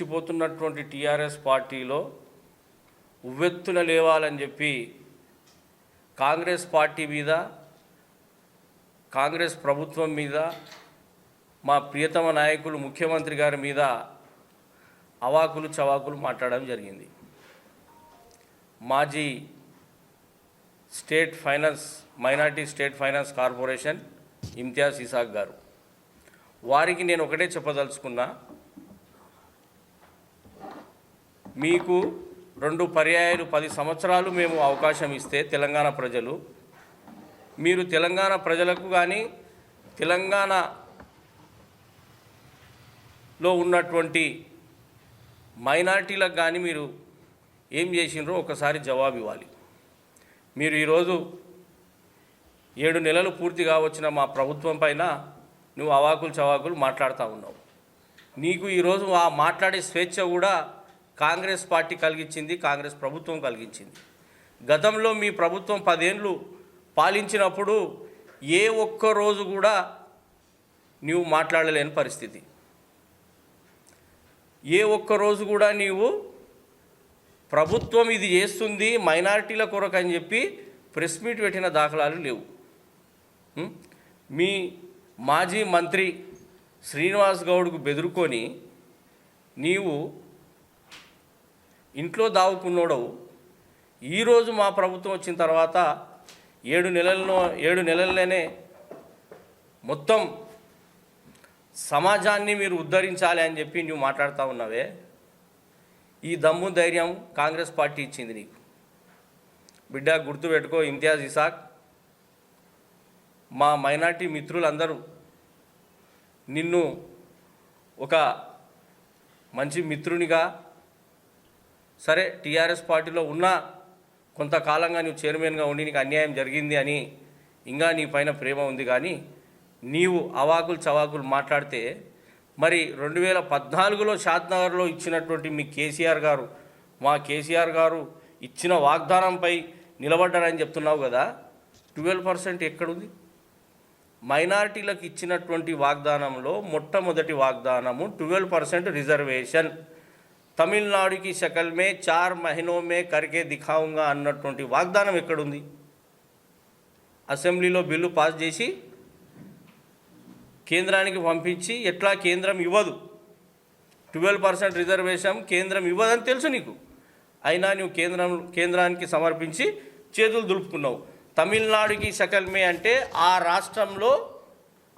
చచ్చిపోతున్నటువంటి TRS పార్టీలో ఉవ్వెత్తున లేవాలని చెప్పి కాంగ్రెస్ పార్టీ మీద కాంగ్రెస్ ప్రభుత్వం మీద మా ప్రియతమ నాయకులు ముఖ్యమంత్రి గారి మీద అవాకులు చవాకులు మాట్లాడడం జరిగింది. మాజీ state finance minority state finance corporation Imtiaz Ishaq garu. వారికి నేను ఒకటే చెప్పదలుచుకున్నా మీకు రెండు పర్యాయాలు పది సంవత్సరాలు మేము అవకాశం ఇస్తే తెలంగాణ ప్రజలు. మీరు తెలంగాణ ప్రజలకు కానీ తెలంగాణలో ఉన్నటువంటి మైనార్టీలకు కానీ మీరు ఏం చేసిండ్రో ఒకసారి జవాబు ఇవ్వాలి. మీరు ఈరోజు ఏడు నెలలు పూర్తిగా వచ్చిన మా ప్రభుత్వం పైన నువ్వు అవాకులు చవాకులు మాట్లాడుతూ ఉన్నావు. నీకు ఈరోజు ఆ మాట్లాడే స్వేచ్ఛ కూడా కాంగ్రెస్ పార్టీ కలిగించింది కాంగ్రెస్ ప్రభుత్వం కలిగించింది. గతంలో మీ ప్రభుత్వం పదేళ్ళు పాలించినప్పుడు ఏ ఒక్క రోజు కూడా నీవు మాట్లాడలేని పరిస్థితి. ఏ ఒక్క రోజు కూడా నీవు ప్రభుత్వం ఇది చేస్తుంది మైనారిటీల కొరకు అని చెప్పి ప్రెస్ మీట్ పెట్టిన దాఖలాలు లేవు. మీ మాజీ మంత్రి శ్రీనివాస్ గౌడ్కు బెదురుకొని నీవు ఇంట్లో దావుకున్నోడవు ఈరోజు మా ప్రభుత్వం వచ్చిన తర్వాత ఏడు నెలల్లో ఏడు నెలల్లోనే మొత్తం సమాజాన్ని మీరు ఉద్ధరించాలి అని చెప్పి నువ్వు మాట్లాడుతూ ఉన్నావే. ఈ దమ్ము ధైర్యం కాంగ్రెస్ పార్టీ ఇచ్చింది నీకు. బిడ్డ గుర్తుపెట్టుకో ఇంతియాజ్ ఇసాక్. మా మైనార్టీ మిత్రులందరూ నిన్ను ఒక మంచి మిత్రునిగా సరే టీఆర్ఎస్ పార్టీలో ఉన్నా కొంతకాలంగా నువ్వు చైర్మన్గా ఉండి నీకు అన్యాయం జరిగింది అని ఇంకా నీ పైన ప్రేమ ఉంది కానీ నీవు అవాకులు చవాకులు మాట్లాడితే మరి రెండు వేల పద్నాలుగులో షాద్నగర్లో ఇచ్చినటువంటి మీ కేసీఆర్ గారు మా కేసీఆర్ గారు ఇచ్చిన వాగ్దానంపై నిలబడ్డారని చెప్తున్నావు కదా ట్వెల్వ్ పర్సెంట్ ఎక్కడుంది? మైనారిటీలకు ఇచ్చినటువంటి వాగ్దానంలో మొట్టమొదటి వాగ్దానము ట్వెల్వ్ పర్సెంట్ రిజర్వేషన్. తమిళనాడుకి షకల్ మే చార్ మహినో మే కరికే దిఖావుంగా అన్నటువంటి వాగ్దానం ఎక్కడుంది? అసెంబ్లీలో బిల్లు పాస్ చేసి కేంద్రానికి పంపించి ఎట్లా కేంద్రం ఇవ్వదు? ట్వెల్వ్ పర్సెంట్ రిజర్వేషన్ కేంద్రం ఇవ్వదని తెలుసు నీకు. అయినా నువ్వు కేంద్రం కేంద్రానికి సమర్పించి చేతులు దులుపుకున్నావు. తమిళనాడుకి సకల్మే అంటే ఆ రాష్ట్రంలో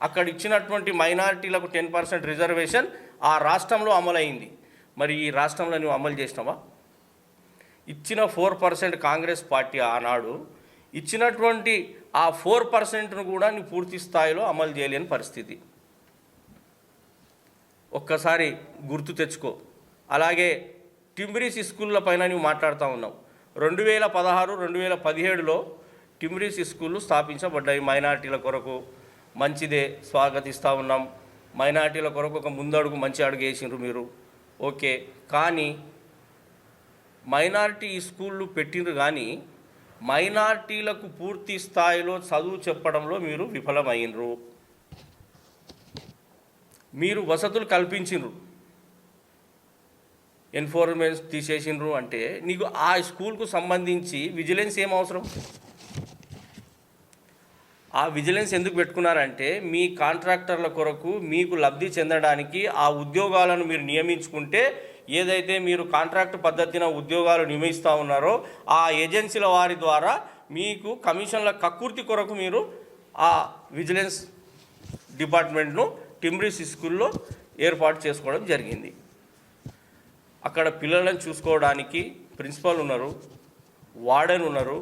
అక్కడ ఇచ్చినటువంటి మైనారిటీలకు టెన్ పర్సెంట్ రిజర్వేషన్ ఆ రాష్ట్రంలో అమలైంది. మరి ఈ రాష్ట్రంలో నువ్వు అమలు చేసినావా? ఇచ్చిన ఫోర్ పర్సెంట్ కాంగ్రెస్ పార్టీ ఆనాడు ఇచ్చినటువంటి ఆ ఫోర్ పర్సెంట్ను కూడా నువ్వు పూర్తి స్థాయిలో అమలు చేయలేని పరిస్థితి. ఒక్కసారి గుర్తు తెచ్చుకో. అలాగే టింబ్రీస్ స్కూళ్ళ పైన నువ్వు మాట్లాడుతూ ఉన్నావు. రెండు వేల పదహారు రెండు వేల పదిహేడులో టింబ్రీస్ స్కూళ్ళు స్థాపించబడ్డాయి మైనార్టీల కొరకు. మంచిదే స్వాగతిస్తూ ఉన్నాం. మైనార్టీల కొరకు ఒక ముందడుగు మంచి అడుగు వేసిండ్రు మీరు. ఓకే కానీ మైనారిటీ స్కూళ్ళు పెట్టిండ్రు కానీ మైనార్టీలకు పూర్తి స్థాయిలో చదువు చెప్పడంలో మీరు విఫలమైనరు మీరు వసతులు కల్పించిండ్రు. ఎన్ఫోర్మెంట్స్ తీసేసిండ్రు అంటే నీకు ఆ స్కూల్కు సంబంధించి విజిలెన్స్ ఏం అవసరం? ఆ విజిలెన్స్ ఎందుకు పెట్టుకున్నారంటే మీ కాంట్రాక్టర్ల కొరకు మీకు లబ్ధి చెందడానికి ఆ ఉద్యోగాలను మీరు నియమించుకుంటే ఏదైతే మీరు కాంట్రాక్ట్ పద్ధతిన ఉద్యోగాలు నియమిస్తూ ఉన్నారో ఆ ఏజెన్సీల వారి ద్వారా మీకు కమిషన్ల కక్కుర్తి కొరకు మీరు ఆ విజిలెన్స్ డిపార్ట్మెంట్ను టిమ్రీస్ స్కూల్లో ఏర్పాటు చేసుకోవడం జరిగింది. అక్కడ పిల్లలను చూసుకోవడానికి ప్రిన్సిపల్ ఉన్నారు వార్డెన్ ఉన్నారు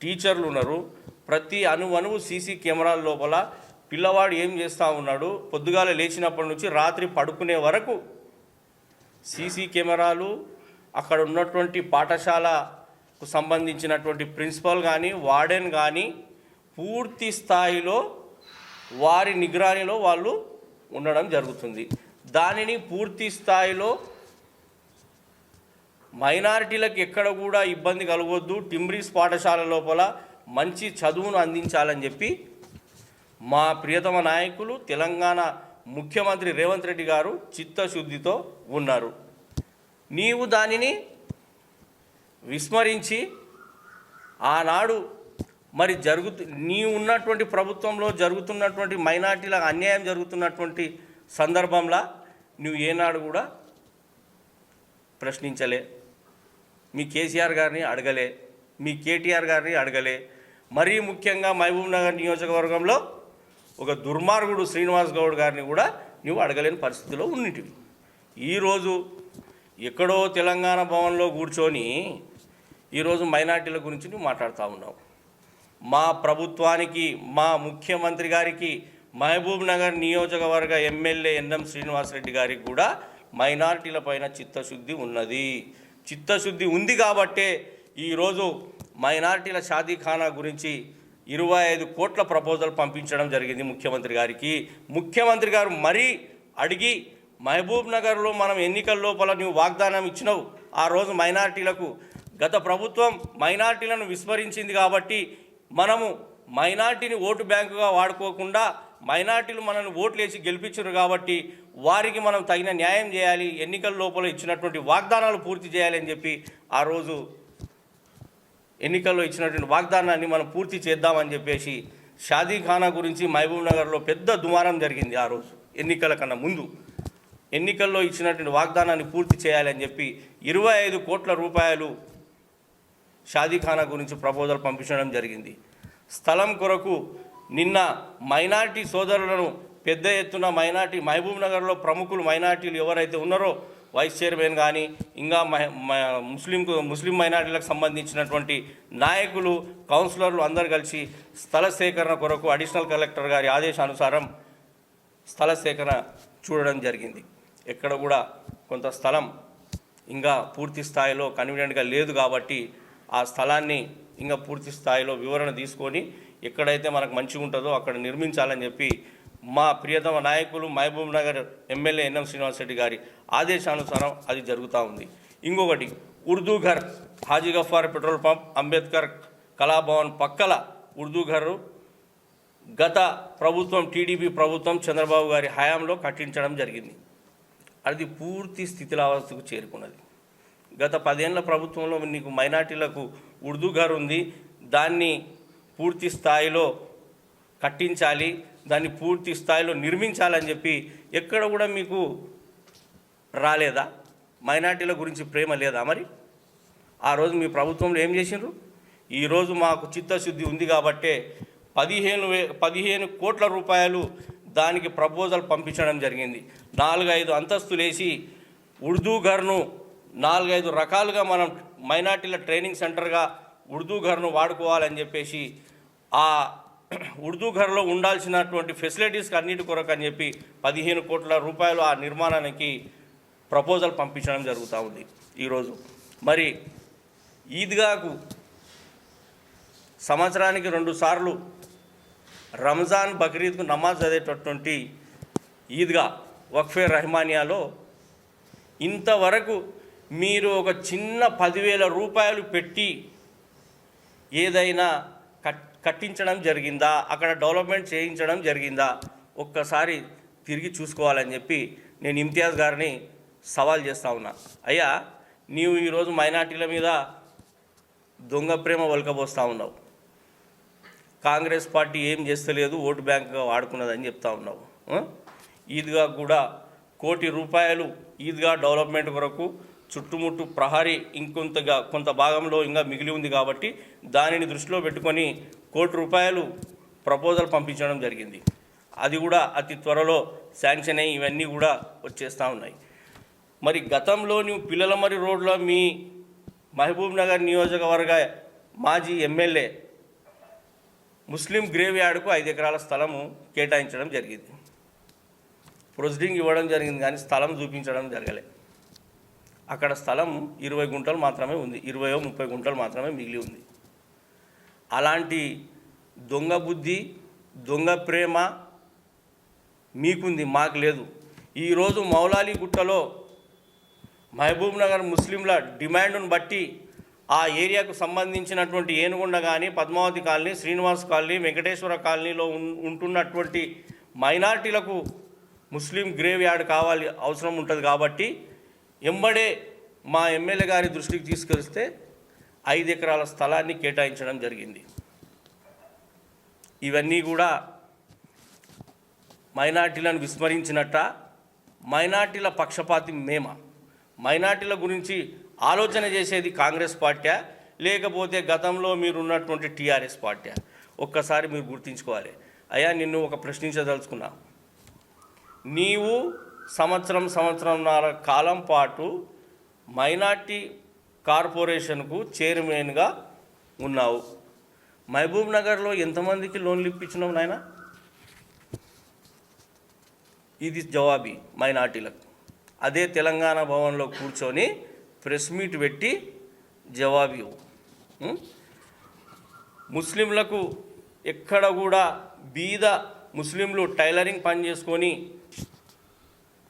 టీచర్లు ఉన్నారు ప్రతి అణువణువు సీసీ కెమెరాల లోపల పిల్లవాడు ఏం చేస్తూ ఉన్నాడు? పొద్దుగాల లేచినప్పటి నుంచి రాత్రి పడుకునే వరకు సీసీ కెమెరాలు అక్కడ ఉన్నటువంటి పాఠశాలకు సంబంధించినటువంటి ప్రిన్సిపల్ కానీ వార్డెన్ కానీ పూర్తి స్థాయిలో వారి నిగ్రానిలో వాళ్ళు ఉండడం జరుగుతుంది. దానిని పూర్తి స్థాయిలో మైనారిటీలకు ఎక్కడ కూడా ఇబ్బంది కలగొద్దు. టిమ్రీస్ పాఠశాల లోపల మంచి చదువును అందించాలని చెప్పి మా ప్రియతమ నాయకులు తెలంగాణ ముఖ్యమంత్రి రేవంత్ రెడ్డి గారు చిత్తశుద్ధితో ఉన్నారు. నీవు దానిని విస్మరించి ఆనాడు మరి జరుగుతు నీ ఉన్నటువంటి ప్రభుత్వంలో జరుగుతున్నటువంటి మైనార్టీల అన్యాయం జరుగుతున్నటువంటి సందర్భంలో నువ్వు ఏనాడు కూడా ప్రశ్నించలే. మీ కేసీఆర్ గారిని అడగలే. మీ కేటీఆర్ గారిని అడగలే. మరీ ముఖ్యంగా మహబూబ్ నగర్ నియోజకవర్గంలో ఒక దుర్మార్గుడు శ్రీనివాస్ గౌడ్ గారిని కూడా నువ్వు అడగలేని పరిస్థితిలో ఉన్నిటివి. ఈరోజు ఎక్కడో తెలంగాణ భవన్లో కూర్చొని ఈరోజు మైనార్టీల గురించి నువ్వు మాట్లాడుతూ ఉన్నావు. మా ప్రభుత్వానికి మా ముఖ్యమంత్రి గారికి మహబూబ్ నగర్ నియోజకవర్గ ఎమ్మెల్యే ఎన్ఎం శ్రీనివాసరెడ్డి గారికి కూడా మైనార్టీల పైన చిత్తశుద్ధి ఉన్నది. చిత్తశుద్ధి ఉంది కాబట్టే ఈరోజు మైనార్టీల షాదీఖానా గురించి ఇరవై ఐదు కోట్ల ప్రపోజల్ పంపించడం జరిగింది ముఖ్యమంత్రి గారికి. ముఖ్యమంత్రి గారు మరీ అడిగి మహబూబ్ నగర్లో మనం ఎన్నికల లోపల నువ్వు వాగ్దానం ఇచ్చినావు ఆ రోజు మైనార్టీలకు. గత ప్రభుత్వం మైనార్టీలను విస్మరించింది కాబట్టి మనము మైనార్టీని ఓటు బ్యాంకుగా వాడుకోకుండా మైనార్టీలు మనల్ని ఓట్లు వేసి గెలిపించారు కాబట్టి వారికి మనం తగిన న్యాయం చేయాలి ఎన్నికల లోపల ఇచ్చినటువంటి వాగ్దానాలు పూర్తి చేయాలి అని చెప్పి ఆ రోజు ఎన్నికల్లో ఇచ్చినటువంటి వాగ్దానాన్ని మనం పూర్తి చేద్దామని చెప్పేసి షాదీఖానా గురించి మహబూబ్ నగర్లో పెద్ద దుమారం జరిగింది ఆ రోజు ఎన్నికల కన్నా ముందు. ఎన్నికల్లో ఇచ్చినటువంటి వాగ్దానాన్ని పూర్తి చేయాలని చెప్పి ఇరవై ఐదు కోట్ల రూపాయలు షాదీఖానా గురించి ప్రపోజల్ పంపించడం జరిగింది. స్థలం కొరకు నిన్న మైనార్టీ సోదరులను పెద్ద ఎత్తున మైనార్టీ మహబూబ్ నగర్లో ప్రముఖులు మైనార్టీలు ఎవరైతే ఉన్నారో వైస్ చైర్మన్ కానీ ఇంకా మహ- మ- ముస్లిం ముస్లిం మైనార్టీలకు సంబంధించినటువంటి నాయకులు కౌన్సిలర్లు అందరు కలిసి స్థల సేకరణ కొరకు అడిషనల్ కలెక్టర్ గారి ఆదేశానుసారం స్థల సేకరణ చూడడం జరిగింది. ఎక్కడ కూడా కొంత స్థలం ఇంకా పూర్తి స్థాయిలో కన్వీనియంట్గా లేదు కాబట్టి ఆ స్థలాన్ని ఇంకా పూర్తి స్థాయిలో వివరణ తీసుకొని ఎక్కడైతే మనకు మంచిగా ఉంటుందో అక్కడ నిర్మించాలని చెప్పి మా ప్రియతమ నాయకులు మహబూబ్ నగర్ ఎమ్మెల్యే ఎన్ఎం శ్రీనివాసరెడ్డి గారి ఆదేశానుసారం అది జరుగుతూ ఉంది. ఇంకొకటి ఉర్దూ ఘర్ హాజీ గఫార్ పెట్రోల్ పంప్ అంబేద్కర్ కళాభవన్ పక్కల ఉర్దూ గత ప్రభుత్వం టీడీపీ ప్రభుత్వం చంద్రబాబు గారి హయాంలో కట్టించడం జరిగింది. అది పూర్తి స్థితిలావస్థకు చేరుకున్నది. గత పదేళ్ళ ప్రభుత్వంలో నీకు మైనార్టీలకు ఉర్దూ గారు ఉంది దాన్ని పూర్తి స్థాయిలో కట్టించాలి దాన్ని పూర్తి స్థాయిలో నిర్మించాలని చెప్పి ఎక్కడ కూడా మీకు రాలేదా? మైనార్టీల గురించి ప్రేమ లేదా మరి? ఆ రోజు మీ ప్రభుత్వంలో ఏం చేసిండ్రు? ఈరోజు మాకు చిత్తశుద్ధి ఉంది కాబట్టే పదిహేను వే పదిహేను కోట్ల రూపాయలు దానికి ప్రపోజల్ పంపించడం జరిగింది. నాలుగైదు అంతస్తులు వేసి ఉర్దూ ఘర్ను నాలుగైదు రకాలుగా మనం మైనార్టీల ట్రైనింగ్ సెంటర్గా ఉర్దూ ఘర్ను వాడుకోవాలని చెప్పేసి ఆ ఉర్దూ ఘర్లో ఉండాల్సినటువంటి ఫెసిలిటీస్కి అన్నిటి కొరకు అని చెప్పి పదిహేను కోట్ల రూపాయలు ఆ నిర్మాణానికి ప్రపోజల్ పంపించడం జరుగుతూ ఉంది ఈరోజు. మరి ఈద్గాకు సంవత్సరానికి రెండు సార్లు రంజాన్ బక్రీద్కు నమాజ్ చదివేటటువంటి ఈద్గా వక్ఫే రహమానియాలో ఇంతవరకు మీరు ఒక చిన్న పదివేల రూపాయలు పెట్టి ఏదైనా కట్టించడం జరిగిందా? అక్కడ డెవలప్మెంట్ చేయించడం జరిగిందా? ఒక్కసారి తిరిగి చూసుకోవాలని చెప్పి నేను ఇమ్తియాజ్ గారిని సవాల్ చేస్తా ఉన్నా. అయ్యా నీవు ఈరోజు మైనార్టీల మీద దొంగ ప్రేమ ఒలకబోస్తూ ఉన్నావు. కాంగ్రెస్ పార్టీ ఏం చేస్తలేదు ఓటు బ్యాంకుగా వాడుకున్నదని చెప్తా ఉన్నావు. ఈద్గా కూడా కోటి రూపాయలు ఈద్గా డెవలప్మెంట్ కొరకు చుట్టుముట్టు ప్రహరీ ఇంకొంతగా కొంత భాగంలో ఇంకా మిగిలి ఉంది కాబట్టి దానిని దృష్టిలో పెట్టుకొని కోటి రూపాయలు ప్రపోజల్ పంపించడం జరిగింది. అది కూడా అతి త్వరలో శాంక్షన్ అయ్యి ఇవన్నీ కూడా వచ్చేస్తూ ఉన్నాయి. మరి గతంలోని పిల్లలమరి పిల్లల మరి రోడ్లో మీ మహబూబ్ నగర్ నియోజకవర్గ మాజీ ఎమ్మెల్యే ముస్లిం గ్రేవ్ యార్డ్కు ఐదు ఎకరాల స్థలము కేటాయించడం జరిగింది. ప్రొసీడింగ్ ఇవ్వడం జరిగింది కానీ స్థలం చూపించడం జరగలే. అక్కడ స్థలం ఇరవై గుంటలు మాత్రమే ఉంది. ఇరవయో ముప్పై గుంటలు మాత్రమే మిగిలి ఉంది. అలాంటి దొంగ బుద్ధి దొంగ ప్రేమ మీకుంది మాకు లేదు. ఈరోజు మౌలాలి గుట్టలో మహబూబ్ నగర్ ముస్లింల డిమాండ్ను బట్టి ఆ ఏరియాకు సంబంధించినటువంటి ఏనుగుండ కానీ పద్మావతి కాలనీ శ్రీనివాస్ కాలనీ వెంకటేశ్వర కాలనీలో ఉంటున్నటువంటి మైనార్టీలకు ముస్లిం గ్రేవ్ యార్డ్ కావాలి అవసరం ఉంటుంది కాబట్టి ఎంబడే మా ఎమ్మెల్యే గారి దృష్టికి తీసుకొస్తే ఐదు ఎకరాల స్థలాన్ని కేటాయించడం జరిగింది. ఇవన్నీ కూడా మైనార్టీలను విస్మరించినట్ట. మైనార్టీల పక్షపాతి మేమ. మైనార్టీల గురించి ఆలోచన చేసేది కాంగ్రెస్ పార్టీ లేకపోతే గతంలో మీరు ఉన్నటువంటి టీఆర్ఎస్ పార్టీ. ఒక్కసారి మీరు గుర్తుంచుకోవాలి. అయ్యా నిన్ను ఒక ప్రశ్నించదలుచుకున్నా. నీవు సంవత్సరం సంవత్సరంన్నర కాలం పాటు మైనార్టీ కార్పొరేషన్కు చైర్మన్గా ఉన్నావు. మహబూబ్ నగర్లో ఎంతమందికి లోన్లు ఇప్పించినావు నాయన? ఇది జవాబీ మైనార్టీలకు. అదే తెలంగాణ భవన్లో కూర్చొని ప్రెస్ మీట్ పెట్టి జవాబు ముస్లింలకు ఎక్కడ కూడా బీద ముస్లింలు టైలరింగ్ పని చేసుకొని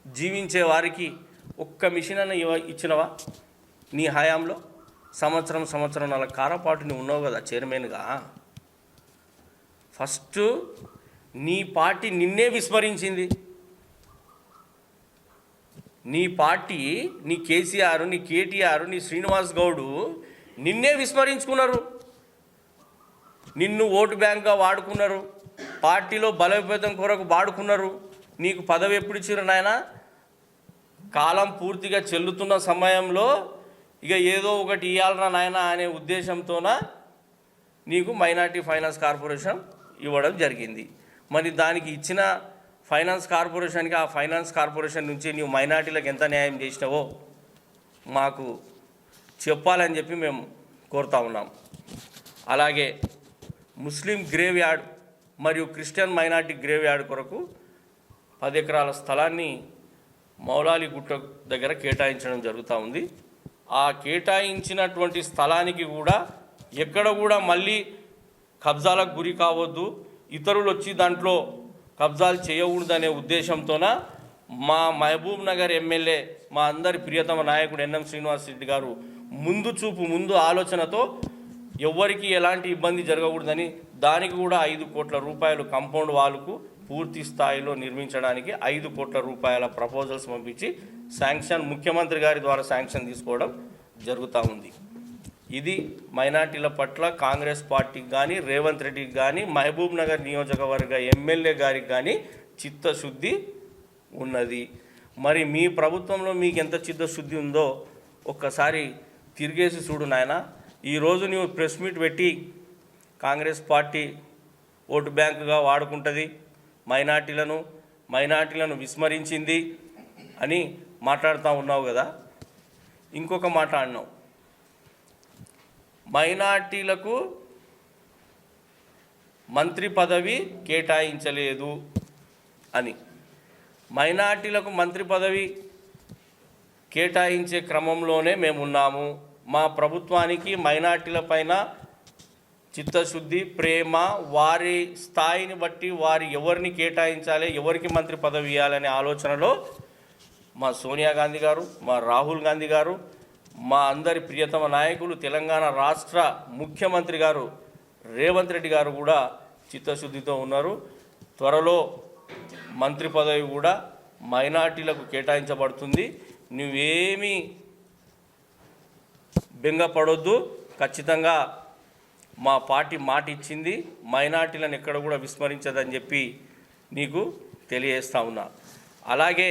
జీవించే వారికి ఒక్క మిషన్ అన్న ఇవ్వ ఇచ్చినవా? నీ హయాంలో సంవత్సరం సంవత్సరం నాలుగు కారపాటు నువ్వు ఉన్నావు కదా చైర్మన్గా. ఫస్ట్ నీ పార్టీ నిన్నే విస్మరించింది. నీ పార్టీ నీ కేసీఆర్ నీ కేటీఆర్ నీ శ్రీనివాస్ గౌడు నిన్నే విస్మరించుకున్నారు. నిన్ను ఓటు బ్యాంక్గా వాడుకున్నారు. పార్టీలో బలోపేతం కొరకు వాడుకున్నారు. నీకు పదవి ఎప్పుడు ఇచ్చారు నాయన? కాలం పూర్తిగా చెల్లుతున్న సమయంలో ఇక ఏదో ఒకటి ఇవ్వాలరా నాయన అనే ఉద్దేశంతోన నీకు మైనార్టీ ఫైనాన్స్ కార్పొరేషన్ ఇవ్వడం జరిగింది. మరి దానికి ఇచ్చిన ఫైనాన్స్ కార్పొరేషన్కి ఆ ఫైనాన్స్ కార్పొరేషన్ నుంచి నీవు మైనార్టీలకు ఎంత న్యాయం చేసినావో మాకు చెప్పాలని చెప్పి మేము కోరుతా ఉన్నాం. అలాగే ముస్లిం గ్రేవ్ యార్డ్ మరియు క్రిస్టియన్ మైనార్టీ గ్రేవ్ యార్డ్ కొరకు పది ఎకరాల స్థలాన్ని మౌలాలి గుట్ట దగ్గర కేటాయించడం జరుగుతూ ఉంది. ఆ కేటాయించినటువంటి స్థలానికి కూడా ఎక్కడ కూడా మళ్ళీ కబ్జాలకు గురి కావద్దు. ఇతరులు వచ్చి దాంట్లో కబ్జాలు చేయకూడదనే ఉద్దేశంతోన మా మహబూబ్ నగర్ ఎమ్మెల్యే మా అందరి ప్రియతమ నాయకుడు ఎన్ఎం శ్రీనివాస్ రెడ్డి గారు ముందు చూపు ముందు ఆలోచనతో ఎవ్వరికీ ఎలాంటి ఇబ్బంది జరగకూడదని దానికి కూడా ఐదు కోట్ల రూపాయలు కంపౌండ్ వాళ్ళకు పూర్తి స్థాయిలో నిర్మించడానికి ఐదు కోట్ల రూపాయల ప్రపోజల్స్ పంపించి శాంక్షన్ ముఖ్యమంత్రి గారి ద్వారా శాంక్షన్ తీసుకోవడం జరుగుతూ ఉంది. ఇది మైనార్టీల పట్ల కాంగ్రెస్ పార్టీకి కానీ రేవంత్ రెడ్డికి కానీ మహబూబ్ నగర్ నియోజకవర్గ ఎమ్మెల్యే గారికి కానీ చిత్తశుద్ధి ఉన్నది. మరి మీ ప్రభుత్వంలో మీకు ఎంత చిత్తశుద్ధి ఉందో ఒక్కసారి తిరిగేసి చూడు నాయన. ఈరోజు నువ్వు ప్రెస్ మీట్ పెట్టి కాంగ్రెస్ పార్టీ ఓటు బ్యాంకుగా వాడుకుంటుంది. మైనార్టీలను మైనార్టీలను విస్మరించింది అని మాట్లాడుతూ ఉన్నావు కదా. ఇంకొక మాట అన్నావు. మైనార్టీలకు మంత్రి పదవి కేటాయించలేదు అని. మైనార్టీలకు మంత్రి పదవి కేటాయించే క్రమంలోనే మేము ఉన్నాము మా ప్రభుత్వానికి మైనార్టీల పైన చిత్తశుద్ధి ప్రేమ వారి స్థాయిని బట్టి వారి ఎవరిని కేటాయించాలి ఎవరికి మంత్రి పదవి ఇవ్వాలనే ఆలోచనలో మా సోనియా గాంధీ గారు మా రాహుల్ గాంధీ గారు మా అందరి ప్రియతమ నాయకులు తెలంగాణ రాష్ట్ర ముఖ్యమంత్రి గారు రేవంత్ రెడ్డి గారు కూడా చిత్తశుద్ధితో ఉన్నారు. త్వరలో మంత్రి పదవి కూడా మైనార్టీలకు కేటాయించబడుతుంది. నువ్వేమీ బెంగపడొద్దు. ఖచ్చితంగా మా పార్టీ మాట ఇచ్చింది మైనార్టీలను ఎక్కడ కూడా విస్మరించదని చెప్పి నీకు తెలియజేస్తా ఉన్నా. అలాగే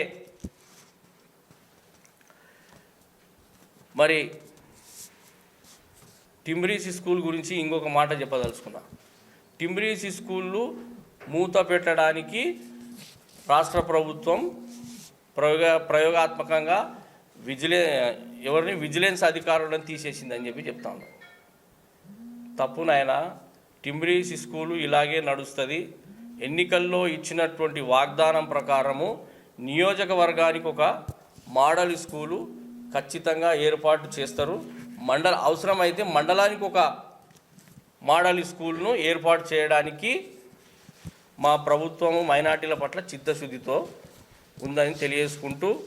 మరి టిమ్రీసి స్కూల్ గురించి ఇంకొక మాట చెప్పదలుచుకున్నా. టిమ్రీసి స్కూళ్ళు మూత పెట్టడానికి రాష్ట్ర ప్రభుత్వం ప్రయోగ ప్రయోగాత్మకంగా విజిలే ఎవరిని విజిలెన్స్ అధికారులను తీసేసిందని చెప్పి చెప్తా ఉన్నాం. తప్పునైనా నాయన. స్కూలు ఇలాగే నడుస్తుంది. ఎన్నికల్లో ఇచ్చినటువంటి వాగ్దానం ప్రకారము నియోజకవర్గానికి ఒక మోడల్ స్కూలు ఖచ్చితంగా ఏర్పాటు చేస్తారు. మండల అవసరమైతే మండలానికి ఒక మోడల్ స్కూల్ను ఏర్పాటు చేయడానికి మా ప్రభుత్వము మైనార్టీల పట్ల చిత్తశుద్ధితో ఉందని తెలియజేసుకుంటూ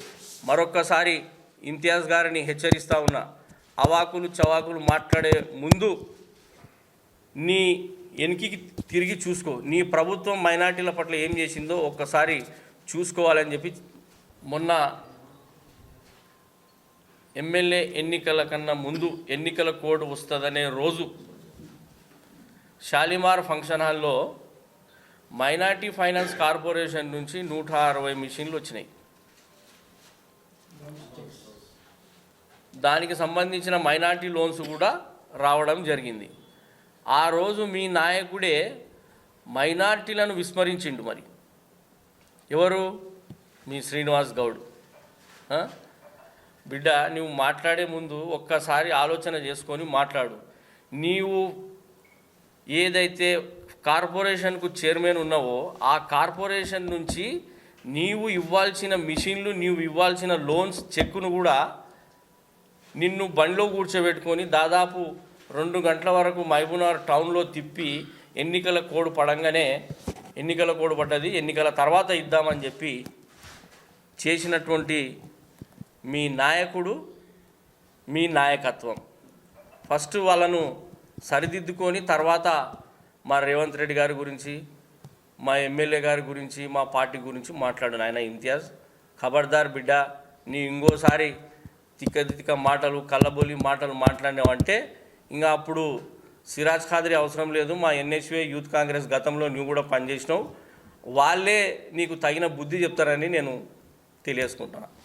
మరొక్కసారి ఇంతియాజ్ గారిని హెచ్చరిస్తూ ఉన్నా. అవాకులు చవాకులు మాట్లాడే ముందు నీ వెనుకకి తిరిగి చూసుకో. నీ ప్రభుత్వం మైనార్టీల పట్ల ఏం చేసిందో ఒక్కసారి చూసుకోవాలని చెప్పి మొన్న ఎమ్మెల్యే ఎన్నికల కన్నా ముందు ఎన్నికల కోడ్ వస్తుందనే రోజు షాలిమార్ ఫంక్షన్ హాల్లో మైనార్టీ ఫైనాన్స్ కార్పొరేషన్ నుంచి నూట అరవై మిషన్లు వచ్చినాయి. దానికి సంబంధించిన మైనార్టీ లోన్స్ కూడా రావడం జరిగింది. ఆ రోజు మీ నాయకుడే మైనార్టీలను విస్మరించిండు మరి. ఎవరు? మీ శ్రీనివాస్ గౌడ్. బిడ్డ నువ్వు మాట్లాడే ముందు ఒక్కసారి ఆలోచన చేసుకొని మాట్లాడు. నీవు ఏదైతే కార్పొరేషన్కు చైర్మన్ ఉన్నావో ఆ కార్పొరేషన్ నుంచి నీవు ఇవ్వాల్సిన మిషన్లు నీవు ఇవ్వాల్సిన లోన్స్ చెక్కును కూడా నిన్ను బండిలో కూర్చోబెట్టుకొని దాదాపు రెండు గంటల వరకు మహబూనార్ టౌన్లో తిప్పి ఎన్నికల కోడ్ పడంగానే ఎన్నికల కోడ్ పడ్డది. ఎన్నికల తర్వాత ఇద్దామని చెప్పి చేసినటువంటి మీ నాయకుడు మీ నాయకత్వం. ఫస్ట్ వాళ్ళను సరిదిద్దుకొని తర్వాత మా రేవంత్ రెడ్డి గారి గురించి మా ఎమ్మెల్యే గారి గురించి మా పార్టీ గురించి మాట్లాడు నాయన ఇంతియాజ్. ఖబర్దార్ బిడ్డ నీ ఇంకోసారి తిక్క తిక్క మాటలు కళ్ళబొలి మాటలు మాట్లాడినావంటే ఇంకా అప్పుడు సిరాజ్ ఖాద్రి అవసరం లేదు మా ఎన్హెచ్వే యూత్ కాంగ్రెస్ గతంలో నువ్వు కూడా పనిచేసినావు. వాళ్ళే నీకు తగిన బుద్ధి చెప్తారని నేను తెలియజేసుకుంటున్నాను